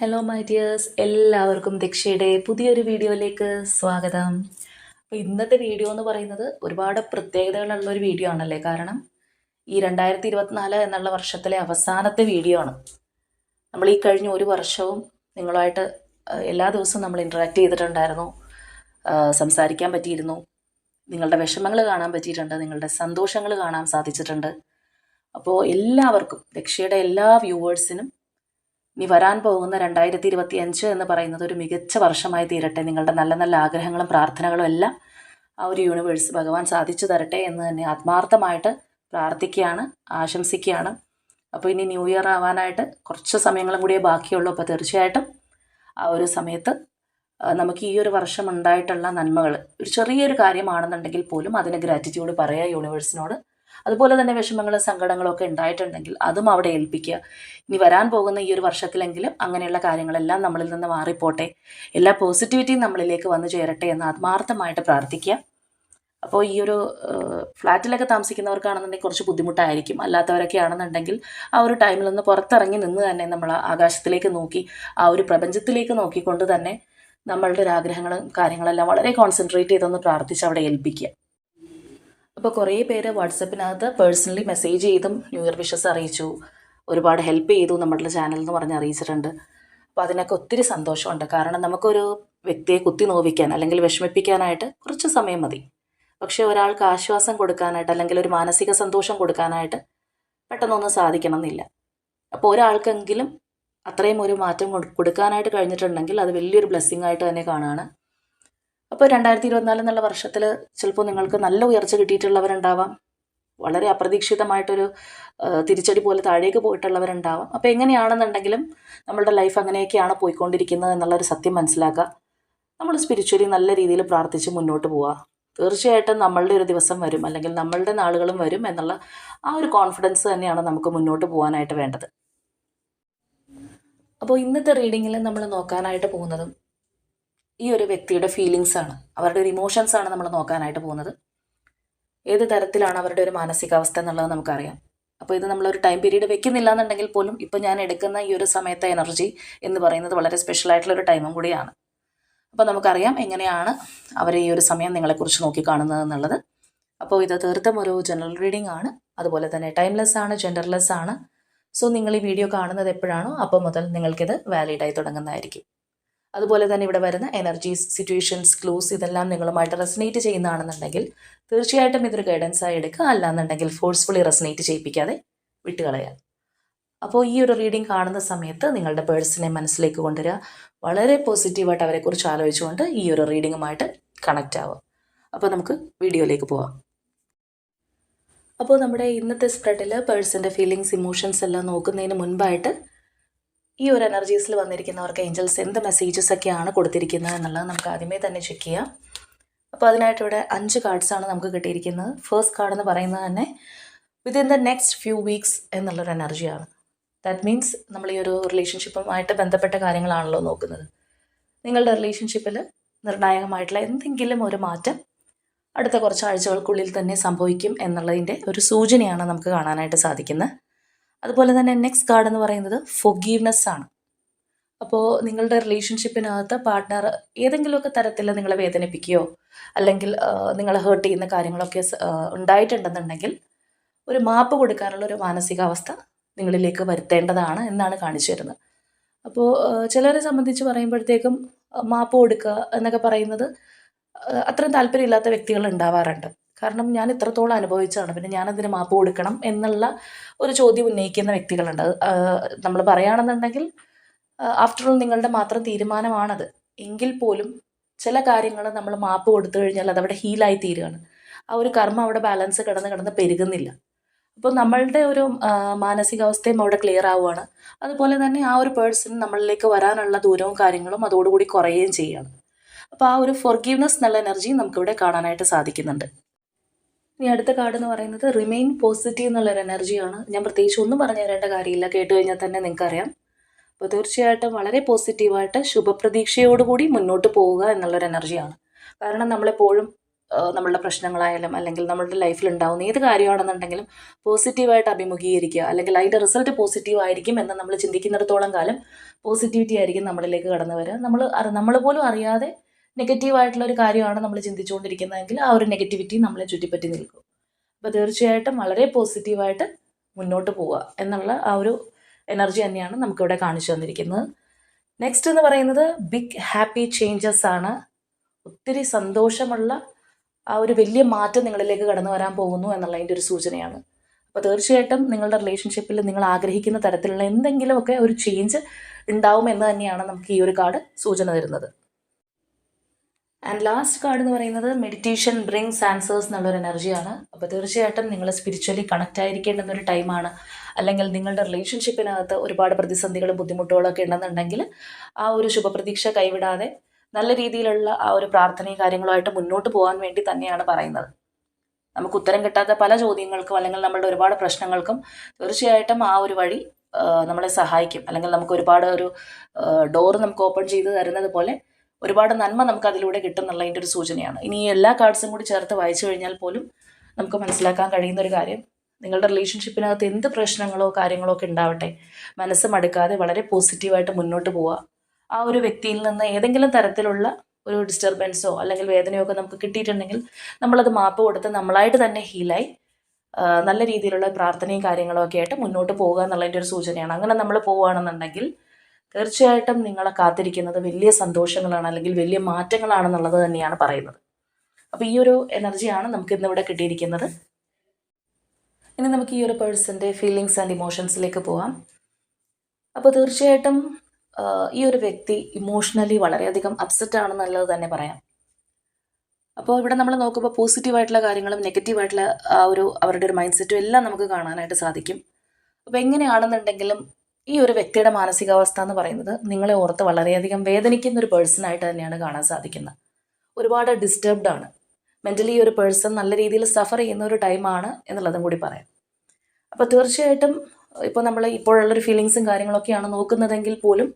Hello my dears എല്ലാവർക്കും ദക്ഷയുടെ പുതിയൊരു വീഡിയോയിലേക്ക് സ്വാഗതം. അപ്പോൾ ഇന്നത്തെ വീഡിയോ എന്ന് പറയുന്നത് ഒരുപാട് പ്രത്യേകതകളുള്ള ഒരു വീഡിയോ ആണല്ലേ? കാരണം ഈ രണ്ടായിരത്തി ഇരുപത്തിനാല് എന്നുള്ള വർഷത്തിലെ അവസാനത്തെ വീഡിയോ ആണ്. നമ്മൾ ഈ കഴിഞ്ഞ ഒരു വർഷവും നിങ്ങളുമായിട്ട് എല്ലാ ദിവസവും നമ്മൾ ഇന്ററാക്ട് ചെയ്തിട്ടുണ്ടായിരുന്നു. സംസാരിക്കാൻ പറ്റിയിരുന്നു. നിങ്ങളുടെ വിഷമങ്ങൾ കാണാൻ പറ്റിയിട്ടുണ്ട്. നിങ്ങളുടെ സന്തോഷങ്ങൾ കാണാൻ സാധിച്ചിട്ടുണ്ട്. അപ്പോൾ എല്ലാവർക്കും ദക്ഷയുടെ എല്ലാ വ്യൂവേഴ്സിനും ഇനി വരാൻ പോകുന്ന രണ്ടായിരത്തി ഇരുപത്തി അഞ്ച് എന്ന് പറയുന്നത് ഒരു മികച്ച വർഷമായി തീരട്ടെ. നിങ്ങളുടെ നല്ല നല്ല ആഗ്രഹങ്ങളും പ്രാർത്ഥനകളും എല്ലാം ആ ഒരു യൂണിവേഴ്സ് ഭഗവാൻ സാധിച്ചു തരട്ടെ എന്ന് തന്നെ ആത്മാർത്ഥമായിട്ട് പ്രാർത്ഥിക്കുകയാണ് ആശംസിക്കുകയാണ്. അപ്പോൾ ഇനി ന്യൂ ഇയർ ആവാനായിട്ട് കുറച്ച് സമയങ്ങളും കൂടിയേ ബാക്കിയുള്ളൂ. അപ്പോൾ തീർച്ചയായിട്ടും ആ ഒരു സമയത്ത് നമുക്ക് ഈ ഒരു വർഷം ഉണ്ടായിട്ടുള്ള നന്മകൾ ഒരു ചെറിയൊരു കാര്യമാണെന്നുണ്ടെങ്കിൽ പോലും അതിന് ഗ്രാറ്റിറ്റ്യൂഡ് പറയുക യൂണിവേഴ്സിനോട് അതുപോലെ തന്നെ വിഷമങ്ങളും സങ്കടങ്ങളും ഒക്കെ ഉണ്ടായിട്ടുണ്ടെങ്കിൽ അതും അവിടെ ഏൽപ്പിക്കുക. ഇനി വരാൻ പോകുന്ന ഈ ഒരു വർഷത്തിലെങ്കിലും അങ്ങനെയുള്ള കാര്യങ്ങളെല്ലാം നമ്മളിൽ നിന്ന് മാറിപ്പോട്ടെ. എല്ലാ പോസിറ്റിവിറ്റിയും നമ്മളിലേക്ക് വന്നു ചേരട്ടെ എന്ന് ആത്മാർത്ഥമായിട്ട് പ്രാർത്ഥിക്കുക. അപ്പോൾ ഈ ഒരു ഫ്ലാറ്റിലൊക്കെ താമസിക്കുന്നവർക്കാണെന്നുണ്ടെങ്കിൽ കുറച്ച് ബുദ്ധിമുട്ടായിരിക്കും. അല്ലാത്തവരൊക്കെ ആണെന്നുണ്ടെങ്കിൽ ആ ഒരു ടൈമിൽ നിന്ന് പുറത്തിറങ്ങി നിന്ന് തന്നെ നമ്മൾ ആകാശത്തിലേക്ക് നോക്കി ആ ഒരു പ്രപഞ്ചത്തിലേക്ക് നോക്കിക്കൊണ്ട് തന്നെ നമ്മളുടെ ഒരു ആഗ്രഹങ്ങളും കാര്യങ്ങളെല്ലാം വളരെ കോൺസെൻട്രേറ്റ് ചെയ്തൊന്ന് പ്രാർത്ഥിച്ച് അവിടെ ഏൽപ്പിക്കുക. അപ്പോൾ കുറേ പേര് വാട്സപ്പിനകത്ത് പേഴ്സണലി മെസ്സേജ് ചെയ്തും ന്യൂ ഇയർ വിഷസ് അറിയിച്ചു. ഒരുപാട് ഹെൽപ്പ് ചെയ്തു നമ്മുടെ ചാനൽ എന്ന് പറഞ്ഞ് അറിയിച്ചിട്ടുണ്ട്. അപ്പോൾ അതിനൊക്കെ ഒത്തിരി സന്തോഷമുണ്ട്. കാരണം നമുക്കൊരു വ്യക്തിയെ കുത്തി നോവിക്കാൻ അല്ലെങ്കിൽ വിഷമിപ്പിക്കാനായിട്ട് കുറച്ച് സമയം മതി. പക്ഷേ ഒരാൾക്ക് ആശ്വാസം കൊടുക്കാനായിട്ട് അല്ലെങ്കിൽ ഒരു മാനസിക സന്തോഷം കൊടുക്കാനായിട്ട് പെട്ടെന്നൊന്നും സാധിക്കണമെന്നില്ല. അപ്പോൾ ഒരാൾക്കെങ്കിലും അത്രയും ഒരു മാറ്റം കൊടുക്കാനായിട്ട് കഴിഞ്ഞിട്ടുണ്ടെങ്കിൽ അത് വലിയൊരു ബ്ലെസ്സിങ് ആയിട്ട് തന്നെ കാണുകയാണ് അപ്പോൾ രണ്ടായിരത്തി ഇരുപത്തിനാല് എന്നുള്ള വർഷത്തിൽ ചിലപ്പോൾ നിങ്ങൾക്ക് നല്ല ഉയർച്ച കിട്ടിയിട്ടുള്ളവരുണ്ടാവാം. വളരെ അപ്രതീക്ഷിതമായിട്ടൊരു തിരിച്ചടി പോലെ താഴേക്ക് പോയിട്ടുള്ളവരുണ്ടാവാം. അപ്പോൾ എങ്ങനെയാണെന്നുണ്ടെങ്കിലും നമ്മളുടെ ലൈഫ് അങ്ങനെയൊക്കെയാണ് പോയിക്കൊണ്ടിരിക്കുന്നത് എന്നുള്ളൊരു സത്യം മനസ്സിലാക്കുക. നമ്മൾ സ്പിരിച്വലി നല്ല രീതിയിൽ പ്രാർത്ഥിച്ച് മുന്നോട്ട് പോവുക. തീർച്ചയായിട്ടും നമ്മളുടെ ഒരു ദിവസം വരും അല്ലെങ്കിൽ നമ്മളുടെ നാളുകളും വരും എന്നുള്ള ആ ഒരു കോൺഫിഡൻസ് തന്നെയാണ് നമുക്ക് മുന്നോട്ട് പോകാനായിട്ട് വേണ്ടത്. അപ്പോൾ ഇന്നത്തെ റീഡിങ്ങിൽ നമ്മൾ നോക്കാനായിട്ട് പോകുന്നതും ഈ ഒരു വ്യക്തിയുടെ ഫീലിങ്സ് ആണ്. അവരുടെ ഒരു ഇമോഷൻസ് ആണ് നമ്മൾ നോക്കാനായിട്ട് പോകുന്നത്. ഏത് തരത്തിലാണ് അവരുടെ ഒരു മാനസികാവസ്ഥ എന്നുള്ളത് നമുക്കറിയാം. അപ്പോൾ ഇത് നമ്മളൊരു ടൈം പീരീഡ് വെക്കുന്നില്ല എന്നുണ്ടെങ്കിൽ പോലും ഇപ്പോൾ ഞാൻ എടുക്കുന്ന ഈ ഒരു സമയത്തെ എനർജി എന്ന് പറയുന്നത് വളരെ സ്പെഷ്യൽ ആയിട്ടുള്ള ഒരു ടൈമും കൂടിയാണ്. അപ്പോൾ നമുക്കറിയാം എങ്ങനെയാണ് അവർ ഈ ഒരു സമയം നിങ്ങളെക്കുറിച്ച് നോക്കി കാണുന്നത് എന്നുള്ളത്. അപ്പോൾ ഇത് തീർത്തും ഒരു ജനറൽ റീഡിംഗ് ആണ്. അതുപോലെ തന്നെ ടൈംലെസ് ആണ് ജെൻഡർലെസ് ആണ്. സോ നിങ്ങൾ ഈ വീഡിയോ കാണുന്നത് എപ്പോഴാണോ അപ്പോൾ മുതൽ നിങ്ങൾക്കിത് വാലിഡായി തുടങ്ങുന്നതായിരിക്കും. അതുപോലെ തന്നെ ഇവിടെ വരുന്ന എനർജീസ് സിറ്റുവേഷൻസ് ക്ലൂസ് ഇതെല്ലാം നിങ്ങളുമായിട്ട് റെസനേറ്റ് ചെയ്യുന്നതാണെന്നുണ്ടെങ്കിൽ തീർച്ചയായിട്ടും ഇതൊരു ഗൈഡൻസ് ആയി എടുക്കുക. അല്ലാന്നുണ്ടെങ്കിൽ ഫോഴ്സ്ഫുള്ളി റെസനേറ്റ് ചെയ്യിപ്പിക്കാതെ വിട്ടുകളയുക അപ്പോൾ ഈ ഒരു റീഡിംഗ് കാണുന്ന സമയത്ത് നിങ്ങളുടെ പേഴ്സണെ മനസ്സിലേക്ക് കൊണ്ടുവരിക. വളരെ പോസിറ്റീവായിട്ട് അവരെക്കുറിച്ച് ആലോചിച്ചുകൊണ്ട് ഈ ഒരു റീഡിങ്ങുമായിട്ട് കണക്റ്റ് ആവുക. അപ്പോൾ നമുക്ക് വീഡിയോയിലേക്ക് പോവാം. അപ്പോൾ നമ്മുടെ ഇന്നത്തെ സ്പ്രെഡിൽ പേഴ്സന്റെ ഫീലിങ്സ് ഇമോഷൻസ് എല്ലാം നോക്കുന്നതിന് മുൻപായിട്ട് ഈ ഒരു എനർജീസിൽ വന്നിരിക്കുന്നവർക്ക് ഏഞ്ചൽസ് എന്ത് മെസ്സേജസ് ഒക്കെയാണ് കൊടുത്തിരിക്കുന്നത് എന്നുള്ളത് നമുക്ക് ആദ്യമേ തന്നെ ചെക്ക് ചെയ്യാം. അപ്പോൾ അതിനായിട്ട് ഇവിടെ അഞ്ച് കാർഡ്സാണ് നമുക്ക് കിട്ടിയിരിക്കുന്നത്. ഫസ്റ്റ് കാർഡ് എന്ന് പറയുന്നത് തന്നെ within the next few weeks എന്നുള്ളൊരു എനർജിയാണ് ദാറ്റ് മീൻസ് നമ്മൾ ഈ ഒരു റിലേഷൻഷിപ്പുമായിട്ട് ബന്ധപ്പെട്ട കാര്യങ്ങളാണല്ലോ നോക്കുന്നത്. നിങ്ങളുടെ റിലേഷൻഷിപ്പിൽ നിർണായകമായിട്ടുള്ള എന്തെങ്കിലും ഒരു മാറ്റം അടുത്ത കുറച്ച് ആഴ്ചകൾക്കുള്ളിൽ തന്നെ സംഭവിക്കും എന്നുള്ളതിന്റെ ഒരു സൂചനയാണ് നമുക്ക് കാണാനായിട്ട് സാധിക്കുന്നത്. അതുപോലെ തന്നെ നെക്സ്റ്റ് കാർഡ് എന്ന് പറയുന്നത് ഫൊഗീവ്നെസ് ആണ്. അപ്പോൾ നിങ്ങളുടെ റിലേഷൻഷിപ്പിനകത്ത് പാർട്ട്ണർ ഏതെങ്കിലുമൊക്കെ തരത്തിൽ നിങ്ങളെ വേദനിപ്പിക്കുകയോ അല്ലെങ്കിൽ നിങ്ങളെ ഹേർട്ട് ചെയ്യുന്ന കാര്യങ്ങളൊക്കെ ഉണ്ടായിട്ടുണ്ടെന്നുണ്ടെങ്കിൽ ഒരു മാപ്പ് കൊടുക്കാനുള്ള ഒരു മാനസികാവസ്ഥ നിങ്ങളിലേക്ക് വരുത്തേണ്ടതാണ് എന്നാണ് കാണിച്ചു തരുന്നത്. അപ്പോൾ ചിലരെ സംബന്ധിച്ച് പറയുമ്പോഴത്തേക്കും മാപ്പ് കൊടുക്കുക എന്നൊക്കെ പറയുന്നത് അത്രയും താല്പര്യമില്ലാത്ത വ്യക്തികൾ ഉണ്ടാവാറുണ്ട്. കാരണം ഞാൻ ഇത്രത്തോളം അനുഭവിച്ചതാണ്. പിന്നെ ഞാൻ ഞാനതിന് മാപ്പ് കൊടുക്കണം എന്നുള്ള ഒരു ചോദ്യം ഉന്നയിക്കുന്ന വ്യക്തികളുണ്ട്. നമ്മൾ പറയുകയാണെന്നുണ്ടെങ്കിൽ ആഫ്റ്റർ ഓൾ നിങ്ങളുടെ മാത്രം തീരുമാനമാണത്. എങ്കിൽ പോലും ചില കാര്യങ്ങൾ നമ്മൾ മാപ്പ് കൊടുത്തു കഴിഞ്ഞാൽ അതവിടെ ഹീലായി തീരുകയാണ്. ആ ഒരു കർമ്മം അവിടെ ബാലൻസ് കിടന്ന് കിടന്ന് പെരുകുന്നില്ല. അപ്പോൾ നമ്മളുടെ ഒരു മാനസികാവസ്ഥയും അവിടെ ക്ലിയർ ആവുകയാണ്. അതുപോലെ തന്നെ ആ ഒരു പേഴ്സൺ നമ്മളിലേക്ക് വരാനുള്ള ദൂരവും കാര്യങ്ങളും അതോടുകൂടി കുറയുകയും ചെയ്യുകയാണ്. അപ്പോൾ ആ ഒരു ഫൊർഗീവ്നെസ് എന്നുള്ള എനർജി നമുക്കിവിടെ കാണാനായിട്ട് സാധിക്കുന്നുണ്ട്. ഇനി അടുത്ത കാർഡ് എന്ന് പറയുന്നത് റിമെയിൻ പോസിറ്റീവ് എന്നുള്ളൊരു എനർജിയാണ് ഞാൻ പ്രത്യേകിച്ച് ഒന്നും പറഞ്ഞു തരേണ്ട കാര്യമില്ല. കേട്ട് കഴിഞ്ഞാൽ തന്നെ നിങ്ങൾക്കറിയാം. അപ്പോൾ തീർച്ചയായിട്ടും വളരെ പോസിറ്റീവായിട്ട് ശുഭപ്രതീക്ഷയോടുകൂടി മുന്നോട്ട് പോവുക എന്നുള്ളൊരു എനർജിയാണ് കാരണം നമ്മളെപ്പോഴും നമ്മളുടെ പ്രശ്നങ്ങളായാലും അല്ലെങ്കിൽ നമ്മളുടെ ലൈഫിൽ ഉണ്ടാവുന്ന ഏത് കാര്യമാണെന്നുണ്ടെങ്കിലും പോസിറ്റീവായിട്ട് അഭിമുഖീകരിക്കുക അല്ലെങ്കിൽ അതിന്റെ റിസൾട്ട് പോസിറ്റീവ് ആയിരിക്കും എന്ന് നമ്മൾ ചിന്തിക്കുന്നിടത്തോളം കാലം പോസിറ്റിവിറ്റി ആയിരിക്കും നമ്മളിലേക്ക് കടന്നു വരിക. നമ്മൾ നമ്മൾ പോലും അറിയാതെ നെഗറ്റീവായിട്ടുള്ള ഒരു കാര്യമാണ് നമ്മൾ ചിന്തിച്ചുകൊണ്ടിരിക്കുന്നതെങ്കിൽ ആ ഒരു നെഗറ്റിവിറ്റി നമ്മളെ ചുറ്റിപ്പറ്റി നിൽക്കും. അപ്പോൾ തീർച്ചയായിട്ടും വളരെ പോസിറ്റീവായിട്ട് മുന്നോട്ട് പോവുക എന്നുള്ള ആ ഒരു എനർജി തന്നെയാണ് നമുക്കിവിടെ കാണിച്ചു തന്നിരിക്കുന്നത്. നെക്സ്റ്റ് എന്ന് പറയുന്നത് ബിഗ് ഹാപ്പി ചേഞ്ചസ് ആണ്. ഒത്തിരി സന്തോഷമുള്ള ആ ഒരു വലിയ മാറ്റം നിങ്ങളിലേക്ക് കടന്നു വരാൻ പോകുന്നു എന്നുള്ളതിന്റെ ഒരു സൂചനയാണ്. അപ്പോൾ തീർച്ചയായിട്ടും നിങ്ങളുടെ റിലേഷൻഷിപ്പിൽ നിങ്ങൾ ആഗ്രഹിക്കുന്ന തരത്തിലുള്ള എന്തെങ്കിലുമൊക്കെ ഒരു ചേഞ്ച് ഉണ്ടാവും എന്ന് തന്നെയാണ് നമുക്ക് ഈ ഒരു കാർഡ് സൂചന തരുന്നത്. ആൻഡ് ലാസ്റ്റ് കാർഡ് എന്ന് പറയുന്നത് മെഡിറ്റേഷൻ ബ്രിങ്സ് ആൻസേഴ്സ് എന്നുള്ളൊരു എനർജിയാണ് അപ്പോൾ തീർച്ചയായിട്ടും നിങ്ങൾ സ്പിരിച്വലി കണക്റ്റ് ആയിരിക്കേണ്ടുന്ന ഒരു ടൈമാണ് അല്ലെങ്കിൽ നിങ്ങളുടെ റിലേഷൻഷിപ്പിനകത്ത് ഒരുപാട് പ്രതിസന്ധികളും ബുദ്ധിമുട്ടുകളും ഒക്കെ ഉണ്ടെന്നുണ്ടെങ്കിൽ ആ ഒരു ശുഭപ്രതീക്ഷ കൈവിടാതെ നല്ല രീതിയിലുള്ള ആ ഒരു പ്രാർത്ഥനയും കാര്യങ്ങളുമായിട്ട് മുന്നോട്ട് പോകാൻ വേണ്ടി തന്നെയാണ് പറയുന്നത്. നമുക്ക് ഉത്തരം കിട്ടാത്ത പല ചോദ്യങ്ങൾക്കും അല്ലെങ്കിൽ നമ്മളുടെ ഒരുപാട് പ്രശ്നങ്ങൾക്കും തീർച്ചയായിട്ടും ആ ഒരു വഴി നമ്മളെ സഹായിക്കും. അല്ലെങ്കിൽ നമുക്ക് ഒരുപാട് ഒരു ഡോർ നമുക്ക് ഓപ്പൺ ചെയ്ത് തരുന്നത് പോലെ ഒരുപാട് നന്മ നമുക്ക് അതിലൂടെ കിട്ടും എന്നുള്ളതിന്റെ ഒരു സൂചനയാണ്. ഇനി എല്ലാ കാർഡ്സും കൂടി ചേർത്ത് വായിച്ചു കഴിഞ്ഞാൽ പോലും നമുക്ക് മനസ്സിലാക്കാൻ കഴിയുന്ന ഒരു കാര്യം നിങ്ങളുടെ റിലേഷൻഷിപ്പിനകത്ത് എന്ത് പ്രശ്നങ്ങളോ കാര്യങ്ങളോ ഒക്കെ ഉണ്ടാവട്ടെ മനസ്സ് മടുക്കാതെ വളരെ പോസിറ്റീവായിട്ട് മുന്നോട്ട് പോവുക. ആ ഒരു വ്യക്തിയിൽ നിന്ന് ഏതെങ്കിലും തരത്തിലുള്ള ഒരു ഡിസ്റ്റർബൻസോ അല്ലെങ്കിൽ വേദനയോ ഒക്കെ നമുക്ക് കിട്ടിയിട്ടുണ്ടെങ്കിൽ നമ്മളത് മാപ്പ് കൊടുത്ത് നമ്മളായിട്ട് തന്നെ ഹീലായി നല്ല രീതിയിലുള്ള പ്രാർത്ഥനയും കാര്യങ്ങളൊക്കെ ആയിട്ട് മുന്നോട്ട് പോകുക എന്നുള്ളതിന്റെ ഒരു സൂചനയാണ്. അങ്ങനെ നമ്മൾ പോവുകയാണെന്നുണ്ടെങ്കിൽ തീർച്ചയായിട്ടും നിങ്ങളെ കാത്തിരിക്കുന്നത് വലിയ സന്തോഷങ്ങളാണ് അല്ലെങ്കിൽ വലിയ മാറ്റങ്ങളാണെന്നുള്ളത് തന്നെയാണ് പറയുന്നത്. അപ്പോൾ ഈ ഒരു എനർജിയാണ് നമുക്ക് ഇന്നിവിടെ കിട്ടിയിരിക്കുന്നത്. ഇനി നമുക്ക് ഈ ഒരു പേഴ്സന്റെ ഫീലിങ്സ് ആൻഡ് ഇമോഷൻസിലേക്ക് പോവാം. അപ്പോൾ തീർച്ചയായിട്ടും ഈ ഒരു വ്യക്തി ഇമോഷണലി വളരെയധികം അപ്സെറ്റ് ആണെന്നുള്ളത് തന്നെ പറയാം. അപ്പോൾ ഇവിടെ നമ്മൾ നോക്കുമ്പോൾ പോസിറ്റീവായിട്ടുള്ള കാര്യങ്ങളും നെഗറ്റീവായിട്ടുള്ള ആ ഒരു അവരുടെ ഒരു മൈൻഡ് സെറ്റും എല്ലാം നമുക്ക് കാണാനായിട്ട് സാധിക്കും. അപ്പോൾ എങ്ങനെയാണെന്നുണ്ടെങ്കിലും ഈ ഒരു വ്യക്തിയുടെ മാനസികാവസ്ഥ എന്ന് പറയുന്നത് നിങ്ങളെ ഓർത്ത് വളരെയധികം വേദനിക്കുന്ന ഒരു പേഴ്സൺ ആയിട്ട് തന്നെയാണ് കാണാൻ സാധിക്കുന്നത്. ഒരുപാട് ഡിസ്റ്റർബ്ഡ് ആണ്. മെന്റലി ഈ ഒരു പേഴ്സൺ നല്ല രീതിയിൽ സഫർ ചെയ്യുന്ന ഒരു ടൈമാണ് എന്നുള്ളതും കൂടി പറയാം. അപ്പോൾ തീർച്ചയായിട്ടും ഇപ്പോൾ നമ്മൾ ഇപ്പോഴുള്ളൊരു ഫീലിങ്സും കാര്യങ്ങളൊക്കെയാണ് നോക്കുന്നതെങ്കിൽ പോലും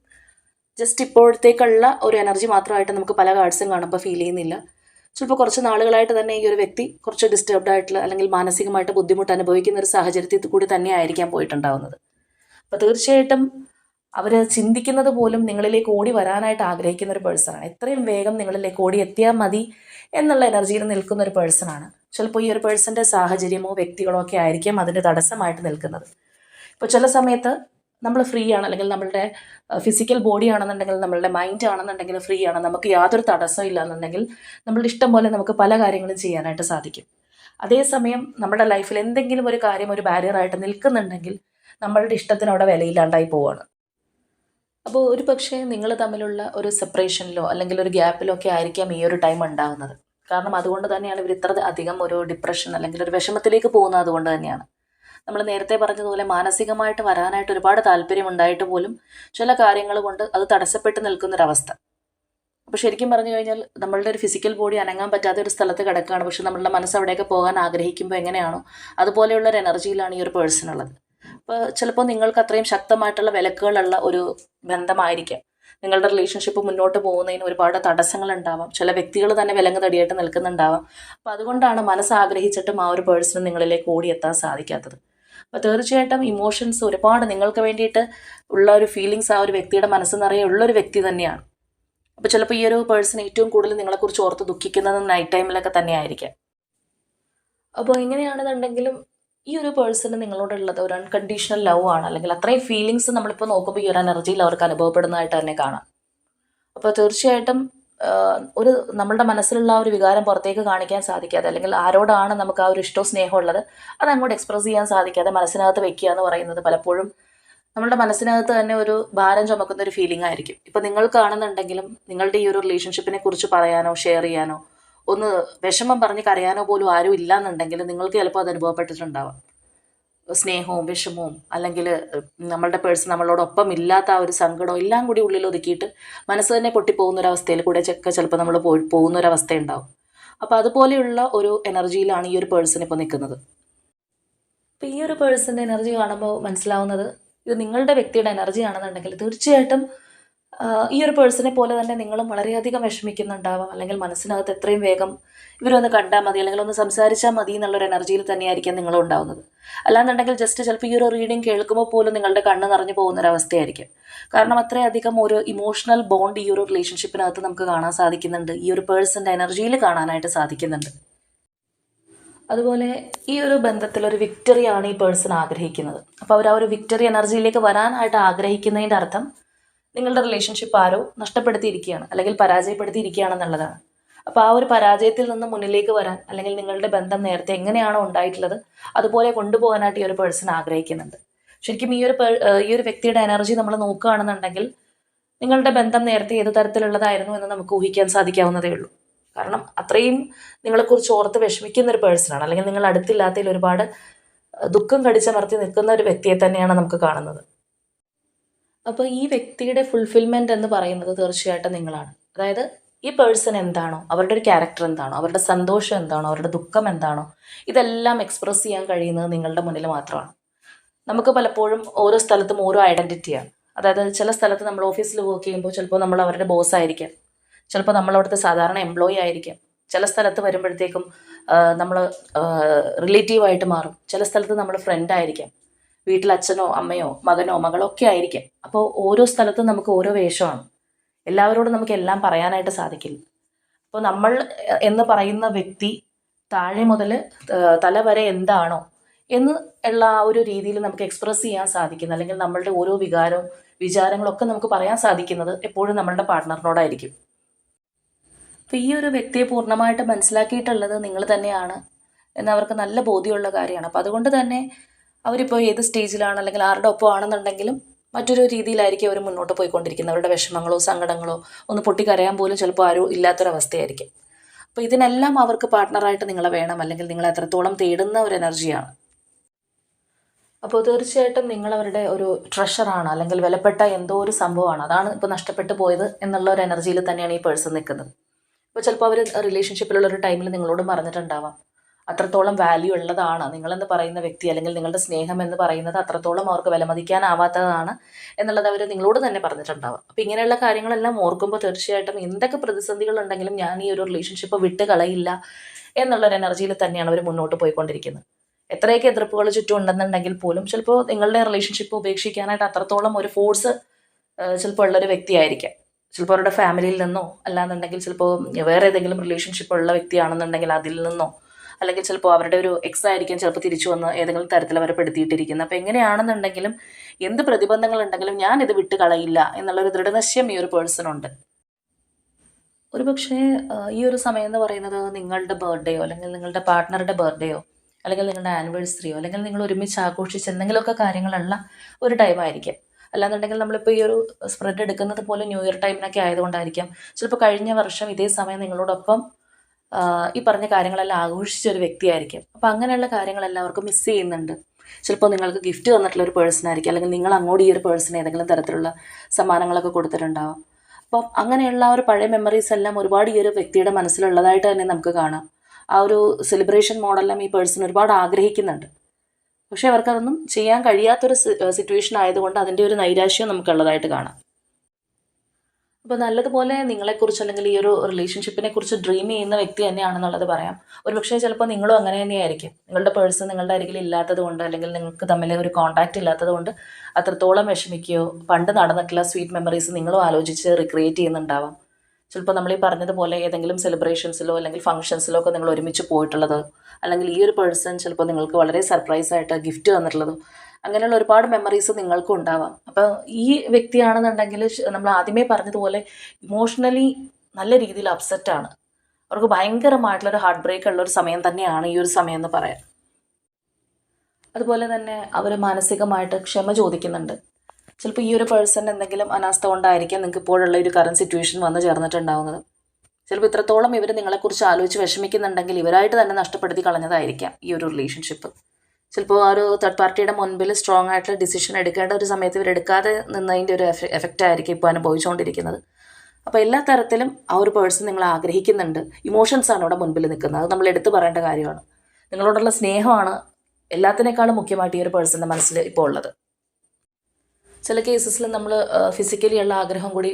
ജസ്റ്റ് ഇപ്പോഴത്തേക്കുള്ള ഒരു എനർജി മാത്രമായിട്ട് നമുക്ക് പല കാർഡ്സും കാണുമ്പോൾ ഫീൽ ചെയ്യുന്നില്ല. ചിലപ്പോൾ കുറച്ച് നാളുകളായിട്ട് തന്നെ ഈ ഒരു വ്യക്തി കുറച്ച് ഡിസ്റ്റർബ്ഡ് ആയിട്ടുള്ള അല്ലെങ്കിൽ മാനസികമായിട്ട് ബുദ്ധിമുട്ട് അനുഭവിക്കുന്ന ഒരു സാഹചര്യത്തിൽ കൂടി തന്നെ ആയിരിക്കാൻ പോയിട്ടുണ്ടാവുന്നത്. അപ്പോൾ തീർച്ചയായിട്ടും അവർ ചിന്തിക്കുന്നത് പോലും നിങ്ങളിലേക്ക് ഓടി വരാനായിട്ട് ആഗ്രഹിക്കുന്ന ഒരു പേഴ്സണാണ് എത്രയും വേഗം നിങ്ങളിലേക്ക് ഓടി എത്തിയാൽ മതി എന്നുള്ള എനർജിയിൽ നിൽക്കുന്ന ഒരു പേഴ്സണാണ് ചിലപ്പോൾ ഈ ഒരു പേഴ്സന്റെ സാഹചര്യമോ വ്യക്തികളോ ഒക്കെ ആയിരിക്കും അതിന്റെ തടസ്സമായിട്ട് നിൽക്കുന്നത്. ഇപ്പോൾ ചില സമയത്ത് നമ്മൾ ഫ്രീ ആണ് അല്ലെങ്കിൽ നമ്മളുടെ ഫിസിക്കൽ ബോഡി ആണെന്നുണ്ടെങ്കിൽ നമ്മളുടെ മൈൻഡ് ആണെന്നുണ്ടെങ്കിൽ ഫ്രീ ആണ്. നമുക്ക് യാതൊരു തടസ്സവും ഇല്ല എന്നുണ്ടെങ്കിൽ നമ്മളുടെ ഇഷ്ടം പോലെ നമുക്ക് പല കാര്യങ്ങളും ചെയ്യാനായിട്ട് സാധിക്കും. അതേസമയം നമ്മുടെ ലൈഫിൽ എന്തെങ്കിലും ഒരു കാര്യം ഒരു ബാരിയറായിട്ട് നിൽക്കുന്നുണ്ടെങ്കിൽ നമ്മളുടെ ഇഷ്ടത്തിന് അവിടെ വിലയില്ലാണ്ടായി പോവാണ്. അപ്പോൾ ഒരു പക്ഷേ നിങ്ങൾ തമ്മിലുള്ള ഒരു സെപ്പറേഷനിലോ അല്ലെങ്കിൽ ഒരു ഗ്യാപ്പിലോ ഒക്കെ ആയിരിക്കാം ഈ ഒരു ടൈം ഉണ്ടാകുന്നത് കാരണം അതുകൊണ്ട് തന്നെയാണ് ഇവർ ഇത്ര അധികം ഒരു ഡിപ്രഷൻ അല്ലെങ്കിൽ ഒരു വിഷമത്തിലേക്ക് പോകുന്നത് അതുകൊണ്ട് തന്നെയാണ്. നമ്മൾ നേരത്തെ പറഞ്ഞതുപോലെ മാനസികമായിട്ട് വരാനായിട്ട് ഒരുപാട് താല്പര്യം ഉണ്ടായിട്ട് പോലും ചില കാര്യങ്ങൾ കൊണ്ട് അത് തടസ്സപ്പെട്ട് നിൽക്കുന്നൊരവസ്ഥ. അപ്പോൾ ശരിക്കും പറഞ്ഞു കഴിഞ്ഞാൽ നമ്മളുടെ ഒരു ഫിസിക്കൽ ബോഡി അനങ്ങാൻ പറ്റാത്ത ഒരു സ്ഥലത്ത് കിടക്കുകയാണ്. പക്ഷെ നമ്മളുടെ മനസ്സ് അവിടെയൊക്കെ പോകാൻ ആഗ്രഹിക്കുമ്പോൾ എങ്ങനെയാണോ അതുപോലെയുള്ള ഒരു എനർജിയിലാണ് ഈ ഒരു പേഴ്സൺ ഉള്ളത്. അപ്പോൾ ചിലപ്പോൾ നിങ്ങൾക്ക് അത്രയും ശക്തമായിട്ടുള്ള വിലക്കുകളുള്ള ഒരു ബന്ധമായിരിക്കാം. നിങ്ങളുടെ റിലേഷൻഷിപ്പ് മുന്നോട്ട് പോകുന്നതിന് ഒരുപാട് തടസ്സങ്ങൾ ഉണ്ടാവാം ചില വ്യക്തികൾ തന്നെ വിലങ്ങ് തടിയായിട്ട് നിൽക്കുന്നുണ്ടാവാം. അപ്പോൾ അതുകൊണ്ടാണ് മനസ്സ് ആഗ്രഹിച്ചിട്ടും ആ ഒരു പേഴ്സൺ നിങ്ങളിലേക്ക് എത്താൻ സാധിക്കാത്തത്. അപ്പോൾ തീർച്ചയായിട്ടും ഇമോഷൻസ് ഒരുപാട് നിങ്ങൾക്ക് വേണ്ടിയിട്ട് ഉള്ള ഒരു ഫീലിങ്സ് ആ ഒരു വ്യക്തിയുടെ മനസ്സ് നിറയെ ഉള്ള ഒരു വ്യക്തി തന്നെയാണ്. അപ്പോൾ ചിലപ്പോൾ ഈ ഒരു പേഴ്സൺ ഏറ്റവും കൂടുതൽ നിങ്ങളെക്കുറിച്ച് ഓർത്ത് ദുഃഖിക്കുന്നത് നൈറ്റ് ടൈമിലൊക്കെ തന്നെ ആയിരിക്കാം അപ്പോൾ എങ്ങനെയാണെന്നുണ്ടെങ്കിലും ഈ ഒരു പേഴ്സണ് നിങ്ങളോടുള്ളത് ഒരു അൺകണ്ടീഷണൽ ലവ് ആണ്. അല്ലെങ്കിൽ അത്രയും ഫീലിങ്സ് നമ്മളിപ്പോൾ നോക്കുമ്പോൾ ഈ ഒരു എനർജിയിൽ അവർക്ക് അനുഭവപ്പെടുന്നതായിട്ട് തന്നെ കാണാം. അപ്പോൾ തീർച്ചയായിട്ടും ഒരു നമ്മളുടെ മനസ്സിലുള്ള ഒരു വികാരം പുറത്തേക്ക് കാണിക്കാൻ സാധിക്കാതെ അല്ലെങ്കിൽ ആരോടാണ് നമുക്ക് ആ ഒരു ഇഷ്ടവും സ്നേഹം ഉള്ളത് അത് അങ്ങോട്ട് എക്സ്പ്രസ് ചെയ്യാൻ സാധിക്കാതെ മനസ്സിനകത്ത് വെക്കുക എന്ന് പറയുന്നത് പലപ്പോഴും നമ്മളുടെ മനസ്സിനകത്ത് തന്നെ ഒരു ഭാരം ചുമക്കുന്ന ഒരു ഫീലിംഗ് ആയിരിക്കും. ഇപ്പം നിങ്ങൾ കാണുന്നുണ്ടെങ്കിലും നിങ്ങളുടെ ഈ ഒരു റിലേഷൻഷിപ്പിനെ കുറിച്ച് പറയാനോ ഷെയർ ചെയ്യാനോ ഒന്ന് വിഷമം പറഞ്ഞ് കരയാനോ പോലും ആരും ഇല്ല എന്നുണ്ടെങ്കിൽ നിങ്ങൾക്ക് ചിലപ്പോൾ അത് അനുഭവപ്പെട്ടിട്ടുണ്ടാവാം. സ്നേഹവും വിഷമവും അല്ലെങ്കിൽ നമ്മളുടെ പേഴ്സൺ നമ്മളോടൊപ്പം ഇല്ലാത്ത ആ ഒരു സങ്കടം എല്ലാം കൂടി ഉള്ളിൽ ഒതുക്കിയിട്ട് മനസ്സ് തന്നെ പൊട്ടിപ്പോകുന്ന ഒരു അവസ്ഥയിൽ കൂടെ ഒക്കെ ചിലപ്പോൾ നമ്മൾ പോയി പോകുന്ന ഒരു അവസ്ഥ ഉണ്ടാവും അപ്പോൾ അതുപോലെയുള്ള ഒരു എനർജിയിലാണ് ഈ ഒരു പേഴ്സൺ ഇപ്പോൾ നിൽക്കുന്നത്. അപ്പോൾ ഈ ഒരു പേഴ്സന്റെ എനർജി കാണുമ്പോൾ മനസ്സിലാവുന്നത് ഇത് നിങ്ങളുടെ വ്യക്തിയുടെ എനർജി ആണെന്നുണ്ടെങ്കിൽ തീർച്ചയായിട്ടും ഈ ഒരു പേഴ്സണെ പോലെ തന്നെ നിങ്ങളും വളരെയധികം വിഷമിക്കുന്നുണ്ടാവാം. അല്ലെങ്കിൽ മനസ്സിനകത്ത് എത്രയും വേഗം ഇവരൊന്ന് കണ്ടാൽ മതി. അല്ലെങ്കിൽ ഒന്ന് സംസാരിച്ചാൽ മതി എന്നുള്ളൊരു എനർജിയിൽ തന്നെയായിരിക്കും നിങ്ങളും ഉണ്ടാവുന്നത്. അല്ലാന്നുണ്ടെങ്കിൽ ജസ്റ്റ് ചിലപ്പോൾ ഈ ഒരു റീഡിങ് കേൾക്കുമ്പോൾ പോലും നിങ്ങളുടെ കണ്ണ് നിറഞ്ഞു പോകുന്നൊരവസ്ഥയായിരിക്കും. കാരണം അത്രയധികം ഒരു ഇമോഷണൽ ബോണ്ട് ഈ ഒരു റിലേഷൻഷിപ്പിനകത്ത് നമുക്ക് കാണാൻ സാധിക്കുന്നുണ്ട്. ഈ ഒരു പേഴ്സന്റെ എനർജിയിൽ കാണാനായിട്ട് സാധിക്കുന്നുണ്ട്. അതുപോലെ ഈ ഒരു ബന്ധത്തിൽ ഒരു വിക്ടറിയാണ് ഈ പേഴ്സൺ ആഗ്രഹിക്കുന്നത്. അപ്പോൾ അവർ ആ ഒരു വിക്ടറി എനർജിയിലേക്ക് വരാനായിട്ട് ആഗ്രഹിക്കുന്നതിന്റെ അർത്ഥം നിങ്ങളുടെ റിലേഷൻഷിപ്പ് ആരോ നഷ്ടപ്പെടുത്തിയിരിക്കുകയാണ് അല്ലെങ്കിൽ പരാജയപ്പെടുത്തിയിരിക്കുകയാണെന്നുള്ളതാണ്. അപ്പോൾ ആ ഒരു പരാജയത്തിൽ നിന്ന് മുന്നിലേക്ക് വരാൻ അല്ലെങ്കിൽ നിങ്ങളുടെ ബന്ധം നേരത്തെ എങ്ങനെയാണോ ഉണ്ടായിട്ടുള്ളത് അതുപോലെ കൊണ്ടുപോകാനായിട്ട് ഈ ഒരു പേഴ്സൺ ആഗ്രഹിക്കുന്നുണ്ട്. ശരിക്കും ഈ ഒരു ഈ ഒരു വ്യക്തിയുടെ എനർജി നമ്മൾ നോക്കുകയാണെന്നുണ്ടെങ്കിൽ നിങ്ങളുടെ ബന്ധം നേരത്തെ ഏത് തരത്തിലുള്ളതായിരുന്നു എന്ന് നമുക്ക് ഊഹിക്കാൻ സാധിക്കാവുന്നതേ ഉള്ളൂ. കാരണം അത്രയും നിങ്ങളെക്കുറിച്ച് ഓർത്ത് വിഷമിക്കുന്ന ഒരു പേഴ്സണാണ് അല്ലെങ്കിൽ നിങ്ങൾ അടുത്തില്ലാത്തതിൽ ഒരുപാട് ദുഃഖം കടിച്ചമർത്തി നിൽക്കുന്ന ഒരു വ്യക്തിയെ തന്നെയാണ് നമുക്ക് കാണുന്നത്. അപ്പോൾ ഈ വ്യക്തിയുടെ ഫുൾഫിൽമെന്റ് എന്ന് പറയുന്നത് തീർച്ചയായിട്ടും നിങ്ങളാണ്. അതായത് ഈ പേഴ്സൺ എന്താണോ അവരുടെ ഒരു ക്യാരക്ടർ എന്താണോ അവരുടെ സന്തോഷം എന്താണോ അവരുടെ ദുഃഖം എന്താണോ ഇതെല്ലാം എക്സ്പ്രസ് ചെയ്യാൻ കഴിയുന്നത് നിങ്ങളുടെ മുന്നിൽ മാത്രമാണ്. നമുക്ക് പലപ്പോഴും ഓരോ സ്ഥലത്തും ഓരോ ഐഡന്റിറ്റിയാണ് അതായത് ചില സ്ഥലത്ത് നമ്മൾ ഓഫീസിൽ വർക്ക് ചെയ്യുമ്പോൾ ചിലപ്പോൾ നമ്മൾ അവരുടെ ബോസ് ആയിരിക്കാം. ചിലപ്പോൾ നമ്മൾ അവിടുത്തെ സാധാരണ എംപ്ലോയി ആയിരിക്കാം. ചില സ്ഥലത്ത് വരുമ്പോഴത്തേക്കും നമ്മൾ റിലേറ്റീവായിട്ട് മാറും. ചില സ്ഥലത്ത് നമ്മൾ ഫ്രണ്ട് ആയിരിക്കാം. വീട്ടിൽ അച്ഛനോ അമ്മയോ മകനോ മകളോ ഒക്കെ ആയിരിക്കും. അപ്പോൾ ഓരോ സ്ഥലത്തും നമുക്ക് ഓരോ വേഷമാണ്. എല്ലാവരോടും നമുക്ക് എല്ലാം പറയാനായിട്ട് സാധിക്കില്ല. അപ്പോൾ നമ്മൾ എന്ന് പറയുന്ന വ്യക്തി താഴെ മുതൽ തല വരെ എന്താണോ എന്ന് ഉള്ള ആ ഒരു രീതിയിൽ നമുക്ക് എക്സ്പ്രസ് ചെയ്യാൻ സാധിക്കുന്ന. അല്ലെങ്കിൽ നമ്മളുടെ ഓരോ വികാരവും വിചാരങ്ങളൊക്കെ നമുക്ക് പറയാൻ സാധിക്കുന്നത് എപ്പോഴും നമ്മളുടെ പാർട്ട്ണറിനോടായിരിക്കും അപ്പോൾ ഈ ഒരു വ്യക്തിയെ പൂർണമായിട്ട് മനസ്സിലാക്കിയിട്ടുള്ളത് നിങ്ങൾ തന്നെയാണ്. എന്നവർക്ക് നല്ല ബോധ്യമുള്ള കാര്യമാണ്. അപ്പോൾ അതുകൊണ്ട് തന്നെ അവരിപ്പോൾ ഏത് സ്റ്റേജിലാണ് അല്ലെങ്കിൽ ആരുടെ ഒപ്പം ആണെന്നുണ്ടെങ്കിലും മറ്റൊരു രീതിയിലായിരിക്കും അവർ മുന്നോട്ട് പോയിക്കൊണ്ടിരിക്കുന്നത്. അവരുടെ വിഷമങ്ങളോ സങ്കടങ്ങളോ ഒന്ന് പൊട്ടിക്കരയാൻ പോലും ചിലപ്പോൾ ആരും ഇല്ലാത്തൊരവസ്ഥയായിരിക്കും. അപ്പോൾ ഇതിനെല്ലാം അവർക്ക് പാർട്ട്ണറായിട്ട് നിങ്ങളെ വേണം അല്ലെങ്കിൽ നിങ്ങൾ എത്രത്തോളം തേടുന്ന ഒരു എനർജിയാണ് അപ്പോൾ തീർച്ചയായിട്ടും നിങ്ങൾ അവരുടെ ഒരു ട്രഷറാണ് അല്ലെങ്കിൽ വിലപ്പെട്ട എന്തോ ഒരു സംഭവമാണ്. അതാണ് ഇപ്പോൾ നഷ്ടപ്പെട്ടു പോയത് എന്നുള്ള ഒരു എനർജിയിൽ തന്നെയാണ് ഈ പേഴ്സൺ നിൽക്കുന്നത്. അപ്പോൾ ചിലപ്പോൾ അവർ റിലേഷൻഷിപ്പിലുള്ള ഒരു ടൈമിൽ നിങ്ങളോട് പറഞ്ഞിട്ടുണ്ടാവാം. അത്രത്തോളം വാല്യൂ ഉള്ളതാണ്. നിങ്ങളെന്ന് പറയുന്ന വ്യക്തി അല്ലെങ്കിൽ നിങ്ങളുടെ സ്നേഹം എന്ന് പറയുന്നത് അത്രത്തോളം അവർക്ക് വിലമതിക്കാനാവാത്തതാണ് എന്നുള്ളത് അവർ നിങ്ങളോട് തന്നെ പറഞ്ഞിട്ടുണ്ടാവും അപ്പോൾ ഇങ്ങനെയുള്ള കാര്യങ്ങളെല്ലാം ഓർക്കുമ്പോൾ തീർച്ചയായിട്ടും എന്തൊക്കെ പ്രതിസന്ധികൾ ഉണ്ടെങ്കിലും ഞാൻ ഈ ഒരു റിലേഷൻഷിപ്പ് വിട്ട് കളയില്ല എന്നുള്ളൊരു എനർജിയിൽ തന്നെയാണ് അവർ മുന്നോട്ട് പോയിക്കൊണ്ടിരിക്കുന്നത്. എത്രയൊക്കെ എതിർപ്പുകൾ ചുറ്റും ഉണ്ടെന്നുണ്ടെങ്കിൽ പോലും ചിലപ്പോൾ നിങ്ങളുടെ റിലേഷൻഷിപ്പ് ഉപേക്ഷിക്കാനായിട്ട് അത്രത്തോളം ഒരു ഫോഴ്സ് ചിലപ്പോൾ ഉള്ളൊരു വ്യക്തിയായിരിക്കാം ചിലപ്പോൾ അവരുടെ ഫാമിലിയിൽ നിന്നോ അല്ലാന്നുണ്ടെങ്കിൽ ചിലപ്പോൾ വേറെ ഏതെങ്കിലും റിലേഷൻഷിപ്പ് ഉള്ള വ്യക്തിയാണെന്നുണ്ടെങ്കിൽ അതിൽ നിന്നോ അല്ലെങ്കിൽ ചിലപ്പോൾ അവരുടെ ഒരു എക്സ് ആയിരിക്കും ചിലപ്പോൾ തിരിച്ചു വന്ന് ഏതെങ്കിലും തരത്തിൽ അവരെ പെടുത്തിയിട്ടിരിക്കുന്നത്. അപ്പോൾ എങ്ങനെയാണെന്നുണ്ടെങ്കിലും എന്ത് ഞാൻ ഇത് വിട്ട് കളയില്ല എന്നുള്ളൊരു ദൃഢനിശ്ചയം ഈ ഒരു പേഴ്സണുണ്ട് ഒരു പക്ഷേ ഈ ഒരു സമയം എന്ന് പറയുന്നത് നിങ്ങളുടെ ബർത്ത്ഡേയോ അല്ലെങ്കിൽ നിങ്ങളുടെ പാർട്ട്ണറുടെ ബർത്ത്ഡേയോ അല്ലെങ്കിൽ നിങ്ങളുടെ ആനിവേഴ്സറിയോ അല്ലെങ്കിൽ നിങ്ങൾ ഒരുമിച്ച് ആഘോഷിച്ച് എന്തെങ്കിലുമൊക്കെ കാര്യങ്ങളുള്ള ഒരു ടൈമായിരിക്കും അല്ലാന്നുണ്ടെങ്കിൽ നമ്മളിപ്പോൾ ഈ ഒരു സ്പ്രെഡ് എടുക്കുന്നത് പോലെ ന്യൂ ഇയർ ടൈമിനൊക്കെ ആയതുകൊണ്ടായിരിക്കാം. ചിലപ്പോൾ കഴിഞ്ഞ വർഷം ഇതേ സമയം നിങ്ങളോടൊപ്പം ഈ പറഞ്ഞ കാര്യങ്ങളെല്ലാം ആഘോഷിച്ച ഒരു വ്യക്തിയായിരിക്കും. അപ്പോൾ അങ്ങനെയുള്ള കാര്യങ്ങളെല്ലാം അവർക്ക് മിസ് ചെയ്യുന്നുണ്ട്. ചിലപ്പോൾ നിങ്ങൾക്ക് ഗിഫ്റ്റ് തന്നിട്ടുള്ള ഒരു പേഴ്സൺ ആയിരിക്കും. അല്ലെങ്കിൽ നിങ്ങൾ അങ്ങോട്ട് ഈ ഒരു പേഴ്സൺ ഏതെങ്കിലും തരത്തിലുള്ള സമ്മാനങ്ങളൊക്കെ കൊടുത്തിട്ടുണ്ടാവാം. അപ്പം അങ്ങനെയുള്ള ഒരു പഴയ മെമ്മറീസ് എല്ലാം ഒരുപാട് ഈ ഒരു വ്യക്തിയുടെ മനസ്സിലുള്ളതായിട്ട് തന്നെ നമുക്ക് കാണാം. ആ ഒരു സെലിബ്രേഷൻ മോഡെല്ലാം ഈ പേഴ്സൺ ഒരുപാട് ആഗ്രഹിക്കുന്നുണ്ട്. പക്ഷേ അവർക്കതൊന്നും ചെയ്യാൻ കഴിയാത്തൊരു സിറ്റുവേഷൻ ആയതുകൊണ്ട് അതിന്റെ ഒരു നൈരാശ്യം നമുക്കുള്ളതായിട്ട് കാണാം. അപ്പോൾ നല്ലതുപോലെ നിങ്ങളെക്കുറിച്ച് അല്ലെങ്കിൽ ഈ ഒരു റിലേഷൻഷിപ്പിനെ കുറിച്ച് ഡ്രീം ചെയ്യുന്ന വ്യക്തി തന്നെയാണെന്നുള്ളത് പറയാം. ഒരു പക്ഷേ ചിലപ്പോൾ നിങ്ങളും അങ്ങനെ തന്നെയായിരിക്കും. നിങ്ങളുടെ പേഴ്സൺ നിങ്ങളുടെ അരികിൽ ഇല്ലാത്തത് കൊണ്ട് അല്ലെങ്കിൽ നിങ്ങൾക്ക് തമ്മിൽ ഒരു കോൺടാക്റ്റ് ഇല്ലാത്തത് കൊണ്ട് അത്രത്തോളം വിഷമിക്കുകയോ പണ്ട് നടന്നിട്ടുള്ള സ്വീറ്റ് മെമ്മറീസ് നിങ്ങളും ആലോചിച്ച് റിക്രിയേറ്റ് ചെയ്യുന്നുണ്ടാവാം. ചിലപ്പോൾ നമ്മൾ ഈ പറഞ്ഞതുപോലെ ഏതെങ്കിലും സെലിബ്രേഷൻസിലോ അല്ലെങ്കിൽ ഫംഗ്ഷൻസിലോ ഒക്കെ നിങ്ങൾ ഒരുമിച്ച് പോയിട്ടുള്ളത് അല്ലെങ്കിൽ ഈ ഒരു പേഴ്സൺ ചിലപ്പോൾ നിങ്ങൾക്ക് വളരെ സർപ്രൈസ് ആയിട്ട് ഗിഫ്റ്റ് തന്നിട്ടുള്ളതോ അങ്ങനെയുള്ള ഒരുപാട് മെമ്മറീസ് നിങ്ങൾക്കും ഉണ്ടാവാം. അപ്പോൾ ഈ വ്യക്തിയാണെന്നുണ്ടെങ്കിൽ നമ്മൾ ആദ്യമേ പറഞ്ഞതുപോലെ ഇമോഷണലി നല്ല രീതിയിൽ അപ്സെറ്റ് ആണ്. അവർക്ക് ഭയങ്കരമായിട്ടുള്ള ഒരു ഹാർട്ട് ബ്രേക്ക് ഉള്ള ഒരു സമയം തന്നെയാണ് ഈ ഒരു സമയം എന്ന് പറയാം. അതുപോലെ തന്നെ അവർ മാനസികമായിട്ട് ക്ഷമ ചോദിക്കുന്നുണ്ട്. ചിലപ്പോൾ ഈ ഒരു പേഴ്സൺ എന്തെങ്കിലും അനാസ്ഥ കൊണ്ടായിരിക്കാം നിങ്ങൾക്ക് ഇപ്പോഴുള്ള ഒരു കറണ്ട് സിറ്റുവേഷൻ വന്ന് ചേർന്നിട്ടുണ്ടാവുന്നത്. ചിലപ്പോൾ ഇത്രത്തോളം ഇവർ നിങ്ങളെക്കുറിച്ച് ആലോചിച്ച് വിഷമിക്കുന്നുണ്ടെങ്കിൽ ഇവരായിട്ട് തന്നെ നഷ്ടപ്പെടുത്തി കളഞ്ഞതായിരിക്കാം ഈ ഒരു റിലേഷൻഷിപ്പ് ചിലപ്പോൾ ആ ഒരു തേർഡ് പാർട്ടിയുടെ മുൻപിൽ സ്ട്രോങ് ആയിട്ടുള്ള ഡിസിഷൻ എടുക്കേണ്ട ഒരു സമയത്ത് ഇവർ എടുക്കാതെ നിന്നതിന്റെ ഒരു എഫ എഫക്റ്റ് ആയിരിക്കും ഇപ്പോൾ അനുഭവിച്ചുകൊണ്ടിരിക്കുന്നത് അപ്പോൾ എല്ലാ തരത്തിലും ആ ഒരു പേഴ്സൺ നിങ്ങൾ ആഗ്രഹിക്കുന്നുണ്ട്. ഇമോഷൻസ് ആണ് ഇവിടെ മുൻപിൽ നിൽക്കുന്നത്. അത് നമ്മൾ എടുത്തു പറയേണ്ട കാര്യമാണ്. നിങ്ങളോടുള്ള സ്നേഹമാണ് എല്ലാത്തിനേക്കാളും മുഖ്യമായിട്ട് ഈ ഒരു പേഴ്സന്റെ മനസ്സിൽ ഇപ്പോൾ ഉള്ളത്. ചില കേസസിൽ നമ്മൾ ഫിസിക്കലി ഉള്ള ആഗ്രഹം കൂടി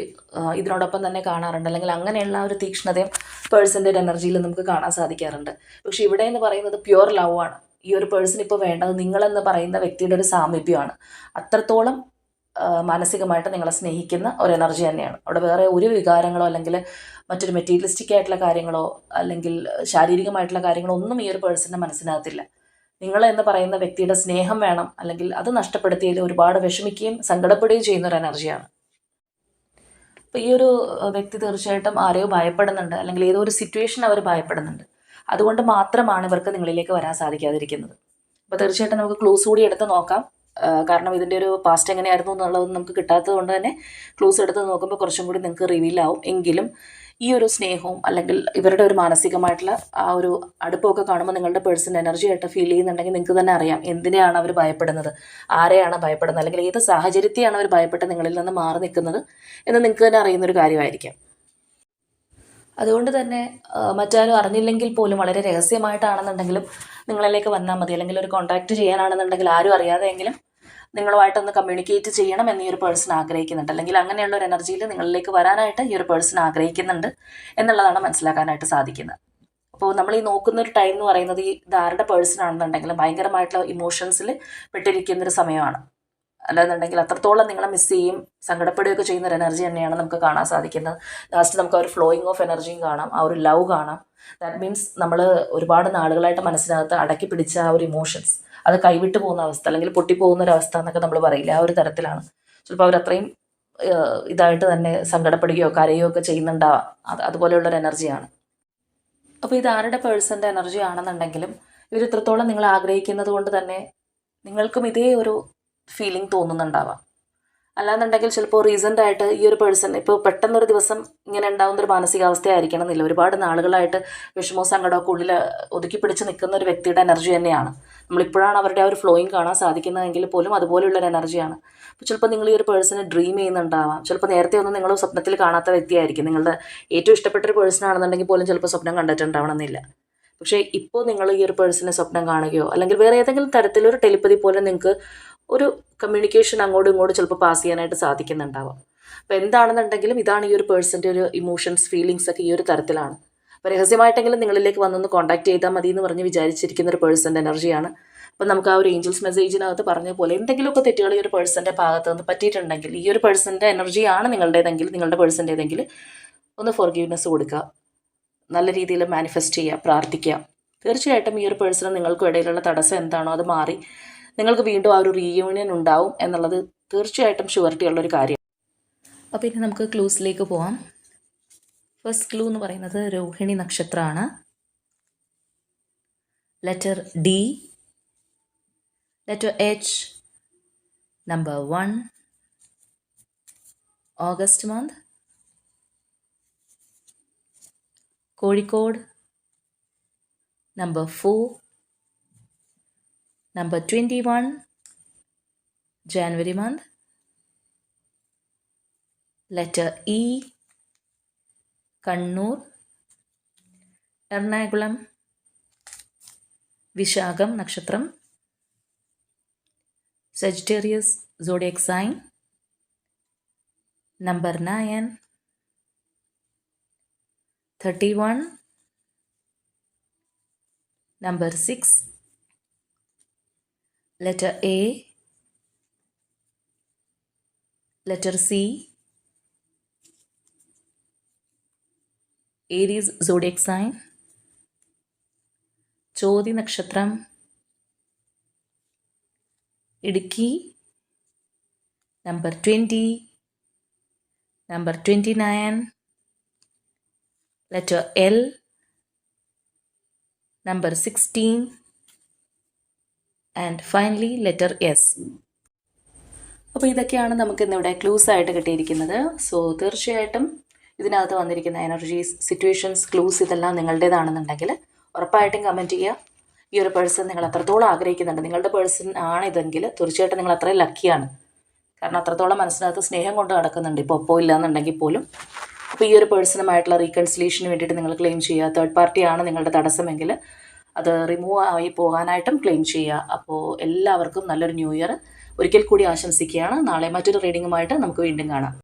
ഇതിനോടൊപ്പം തന്നെ കാണാറുണ്ട്. അല്ലെങ്കിൽ അങ്ങനെയുള്ള ഒരു തീക്ഷ്ണതയും പേഴ്സന്റെ എനർജിയിൽ നമുക്ക് കാണാൻ സാധിക്കാറുണ്ട്. പക്ഷേ ഇവിടെ എന്ന് പറയുന്നത് പ്യുവർ ലവ് ആണ്. ഈ ഒരു പേഴ്സൺ ഇപ്പോൾ വേണ്ടത് നിങ്ങളെന്ന് പറയുന്ന വ്യക്തിയുടെ ഒരു സാമീപ്യമാണ്. അത്രത്തോളം മാനസികമായിട്ട് നിങ്ങളെ സ്നേഹിക്കുന്ന ഒരു എനർജി തന്നെയാണ്. അവിടെ വേറെ ഒരു വികാരങ്ങളോ അല്ലെങ്കിൽ മറ്റൊരു മെറ്റീരിയലിസ്റ്റിക് ആയിട്ടുള്ള കാര്യങ്ങളോ അല്ലെങ്കിൽ ശാരീരികമായിട്ടുള്ള കാര്യങ്ങളോ ഒന്നും ഈ ഒരു പേഴ്സണിന്റെ മനസ്സിനകത്തില്ല. നിങ്ങൾ എന്ന് പറയുന്ന വ്യക്തിയുടെ സ്നേഹം വേണം അല്ലെങ്കിൽ അത് നഷ്ടപ്പെടുത്തിയതിൽ ഒരുപാട് വിഷമിക്കുകയും സങ്കടപ്പെടുകയും ചെയ്യുന്ന ഒരു എനർജിയാണ് അപ്പോൾ ഈ ഒരു വ്യക്തി തീർച്ചയായിട്ടും ആരെയോ ഭയപ്പെടുന്നുണ്ട് അല്ലെങ്കിൽ ഏതോ ഒരു സിറ്റുവേഷൻ അവർ ഭയപ്പെടുന്നുണ്ട്. അതുകൊണ്ട് മാത്രമാണ് ഇവർക്ക് നിങ്ങളിലേക്ക് വരാൻ സാധിക്കാതിരിക്കുന്നത്. അപ്പോൾ തീർച്ചയായിട്ടും നമുക്ക് ക്ലൂസ് കൂടി എടുത്ത് നോക്കാം. കാരണം ഇതിന്റെ ഒരു പാസ്റ്റ് എങ്ങനെയായിരുന്നു എന്നുള്ളത് നമുക്ക് കിട്ടാത്തത് കൊണ്ട് തന്നെ ക്ലൂസ് എടുത്ത് നോക്കുമ്പോൾ കുറച്ചും കൂടി നിങ്ങൾക്ക് റിവീൽ ആവും. എങ്കിലും ഈ ഒരു സ്നേഹവും അല്ലെങ്കിൽ ഇവരുടെ ഒരു മാനസികമായിട്ടുള്ള ആ ഒരു അടുപ്പമൊക്കെ കാണുമ്പോൾ നിങ്ങളുടെ പേഴ്സൺ എനർജി ആയിട്ട് ഫീൽ ചെയ്യുന്നുണ്ടെങ്കിൽ നിങ്ങൾക്ക് തന്നെ അറിയാം എന്തിനെയാണ് അവർ ഭയപ്പെടുന്നത് ആരെയാണ് ഭയപ്പെടുന്നത് അല്ലെങ്കിൽ ഏത് സാഹചര്യത്തെയാണ് അവർ ഭയപ്പെട്ട് നിങ്ങളിൽ നിന്ന് മാറി നിൽക്കുന്നത് എന്ന് നിങ്ങൾക്ക് തന്നെ അറിയുന്നൊരു കാര്യമായിരിക്കാം. അതുകൊണ്ട് തന്നെ മറ്റാരും അറിഞ്ഞില്ലെങ്കിൽ പോലും വളരെ രഹസ്യമായിട്ടാണെന്നുണ്ടെങ്കിലും നിങ്ങളിലേക്ക് വന്നാൽ മതി. അല്ലെങ്കിൽ ഒരു കോൺടാക്ട് ചെയ്യാനാണെന്നുണ്ടെങ്കിൽ ആരും അറിയാതെയെങ്കിലും നിങ്ങളുമായിട്ടൊന്ന് കമ്മ്യൂണിക്കേറ്റ് ചെയ്യണം എന്ന് ഈ ഒരു പേഴ്സൺ ആഗ്രഹിക്കുന്നുണ്ട്. അല്ലെങ്കിൽ അങ്ങനെയുള്ള ഒരു എനർജിയിൽ നിങ്ങളിലേക്ക് വരാനായിട്ട് ഈ ഒരു പേഴ്സൺ ആഗ്രഹിക്കുന്നുണ്ട് എന്നുള്ളതാണ് മനസ്സിലാക്കാനായിട്ട് സാധിക്കുന്നത്. അപ്പോൾ നമ്മൾ ഈ നോക്കുന്ന ഒരു ടൈം എന്ന് പറയുന്നത് ഈ ധാരുടെ പേഴ്സൺ ആണെന്നുണ്ടെങ്കിലും ഭയങ്കരമായിട്ടുള്ള ഇമോഷൻസിൽ പെട്ടിരിക്കുന്ന ഒരു സമയമാണ്. അല്ലാന്നുണ്ടെങ്കിൽ അത്രത്തോളം നിങ്ങളെ മിസ് ചെയ്യും സങ്കടപ്പെടുകയൊക്കെ ചെയ്യുന്ന ഒരു എനർജി തന്നെയാണ് നമുക്ക് കാണാൻ സാധിക്കുന്നത്. ലാസ്റ്റ് നമുക്ക് ആ ഒരു ഫ്ലോയിങ് ഓഫ് എനർജിയും കാണാം ആ ഒരു ലവ് കാണാം. ദാറ്റ് മീൻസ് നമ്മൾ ഒരുപാട് നാളുകളായിട്ട് മനസ്സിനകത്ത് അടക്കി പിടിച്ച ആ ഒരു ഇമോഷൻസ് അത് കൈവിട്ട് പോകുന്ന അവസ്ഥ അല്ലെങ്കിൽ പൊട്ടിപ്പോകുന്ന ഒരു അവസ്ഥ എന്നൊക്കെ നമ്മൾ പറയില്ല ആ ഒരു തരത്തിലാണ്. ചിലപ്പോൾ ഏഹ്, ഇതായിട്ട് തന്നെ സങ്കടപ്പെടുകയോ കരയോ ഒക്കെ ചെയ്യുന്നുണ്ടാവാം അത് അതുപോലെയുള്ള ഒരു എനർജിയാണ് അപ്പോൾ ഇത് ആരുടെ പേഴ്സന്റെ എനർജി ആണെന്നുണ്ടെങ്കിലും ഇവർ ഇത്രത്തോളം നിങ്ങൾ ആഗ്രഹിക്കുന്നത് കൊണ്ട് തന്നെ നിങ്ങൾക്കും ഇതേ ഒരു ഫീലിംഗ് തോന്നുന്നുണ്ടാവാം. അല്ലാന്നുണ്ടെങ്കിൽ ചിലപ്പോൾ റീസെന്റ് ആയിട്ട് ഈ ഒരു പേഴ്സൺ ഇപ്പോൾ പെട്ടെന്നൊരു ദിവസം ഇങ്ങനെ ഉണ്ടാകുന്ന ഒരു മാനസികാവസ്ഥയായിരിക്കണം എന്നില്ല ഒരുപാട് നാളുകളായിട്ട് വിഷമോ സങ്കടമൊക്കെ ഉള്ളിൽ ഒതുക്കി പിടിച്ച് നിൽക്കുന്ന ഒരു വ്യക്തിയുടെ എനർജി തന്നെയാണ്. നമ്മളിപ്പോഴാണ് അവരുടെ ആ ഒരു ഫ്ലോയിങ് കാണാൻ സാധിക്കുന്നതെങ്കിൽ പോലും അതുപോലെയുള്ള ഒരു എനർജിയാണ് അപ്പോൾ ചിലപ്പോൾ നിങ്ങൾ ഈ ഒരു പേഴ്സണെ ഡ്രീം ചെയ്യുന്നുണ്ടാവാം. ചിലപ്പോൾ നേരത്തെ ഒന്നും നിങ്ങൾ സ്വപ്നത്തിൽ കാണാത്ത വ്യക്തിയായിരിക്കും. നിങ്ങളുടെ ഏറ്റവും ഇഷ്ടപ്പെട്ട ഒരു പേഴ്സൺ ആണെന്നുണ്ടെങ്കിൽ പോലും ചിലപ്പോൾ സ്വപ്നം കണ്ടിട്ടുണ്ടാവണമെന്നില്ല. പക്ഷേ ഇപ്പോൾ നിങ്ങൾ ഈ ഒരു പേഴ്സണെ സ്വപ്നം കാണുകയോ അല്ലെങ്കിൽ വേറെ ഏതെങ്കിലും തരത്തിലൊരു ടെലിപ്പതി പോലെ നിങ്ങൾക്ക് ഒരു കമ്മ്യൂണിക്കേഷൻ അങ്ങോട്ടും ഇങ്ങോട്ടും ചിലപ്പോൾ പാസ് ചെയ്യാനായിട്ട് സാധിക്കുന്നുണ്ടാവാം. അപ്പോൾ എന്താണെന്നുണ്ടെങ്കിലും ഇതാണ് ഈ ഒരു പേഴ്സന്റെ ഒരു ഇമോഷൻസ് ഫീലിങ്സ് ഒക്കെ ഈ ഒരു തരത്തിലാണ്. അപ്പോൾ രഹസ്യമായിട്ടെങ്കിലും നിങ്ങളിലേക്ക് വന്നൊന്ന് കോൺടാക്ട് ചെയ്താൽ മതി എന്ന് പറഞ്ഞ് വിചാരിച്ചിരിക്കുന്ന ഒരു പേഴ്സന്റെ എനർജിയാണ് അപ്പം നമുക്ക് ആ ഒരു ഏഞ്ചൽസ് മെസ്സേജിനകത്ത് പറഞ്ഞ പോലെ എന്തെങ്കിലുമൊക്കെ തെറ്റുകൾ ഈ ഒരു പേഴ്സന്റെ ഭാഗത്ത് നിന്ന് പറ്റിയിട്ടുണ്ടെങ്കിൽ ഈ ഒരു പേഴ്സന്റെ എനർജിയാണ് നിങ്ങളുടേതെങ്കിൽ നിങ്ങളുടെ പേഴ്സന്റേതെങ്കിൽ ഒന്ന് ഫോർഗീവ്നെസ് കൊടുക്കുക. നല്ല രീതിയിൽ മാനിഫെസ്റ്റ് ചെയ്യുക പ്രാർത്ഥിക്കുക. തീർച്ചയായിട്ടും ഈ ഒരു പേഴ്സണ് നിങ്ങൾക്കും ഇടയിലുള്ള തടസ്സം എന്താണോ അത് മാറി നിങ്ങൾക്ക് വീണ്ടും ആ ഒരു റീയൂണിയൻ ഉണ്ടാവും എന്നുള്ളത് തീർച്ചയായിട്ടും ഷുവറിറ്റി ഉള്ളൊരു കാര്യം. അപ്പോൾ ഇനി നമുക്ക് ക്ലൂസിലേക്ക് പോവാം. ഫസ്റ്റ് ക്ലൂ എന്ന് പറയുന്നത് രോഹിണി നക്ഷത്രമാണ്. Letter D letter H number one August month Kozhikode number four Number 21, January month. Letter E, Kannur, Ernakulam, Vishagam Nakshatram, Sagittarius zodiac sign. Number 9, 31, number 6, letter A, letter C, Aries zodiac sign, Chothi നക്ഷത്രം Idukki number twenty number twenty nine letter L number sixteen and finally letter S അപ്പോൾ ഇതൊക്കെയാണ് നമുക്ക് ഇന്നിവിടെ clues ആയിട്ട് കിട്ടിയിരിക്കുന്നത്. So തീർച്ചയായിട്ടും ഇതിനകത്ത് വന്നിരിക്കുന്ന എനർജീസ് സിറ്റുവേഷൻസ് ക്ലൂസ് ഇതെല്ലാം നിങ്ങളുടേതാണെന്നുണ്ടെങ്കിൽ ഉറപ്പായിട്ടും കമന്റ് ചെയ്യുക. ഈ ഒരു പേഴ്സൺ നിങ്ങൾ അത്രത്തോളം ആഗ്രഹിക്കുന്നുണ്ട്. നിങ്ങളുടെ പേഴ്സൺ ആണിതെങ്കിൽ തീർച്ചയായിട്ടും നിങ്ങൾ അത്രയും ലക്കിയാണ് കാരണം അത്രത്തോളം മനസ്സിനകത്ത് സ്നേഹം കൊണ്ട് നടക്കുന്നുണ്ട്. ഇപ്പോൾ ഒപ്പം ഇല്ലാന്നുണ്ടെങ്കിൽ പോലും. അപ്പോൾ ഈ ഒരു പേഴ്സണുമായിട്ടുള്ള റീകൺസിലേഷന് വേണ്ടിയിട്ട് നിങ്ങൾ ക്ലെയിം ചെയ്യുക. തേർഡ് പാർട്ടിയാണ് നിങ്ങളുടെ തടസ്സമെങ്കിൽ അത് റിമൂവ് ആയി പോകാനായിട്ടും ക്ലെയിം ചെയ്യുക. അപ്പോൾ എല്ലാവർക്കും നല്ലൊരു ന്യൂ ഇയർ ഒരിക്കൽ കൂടി ആശംസിക്കുകയാണ്. നാളെ മറ്റൊരു റീഡിങ്ങുമായിട്ട് നമുക്ക് വീണ്ടും കാണാം.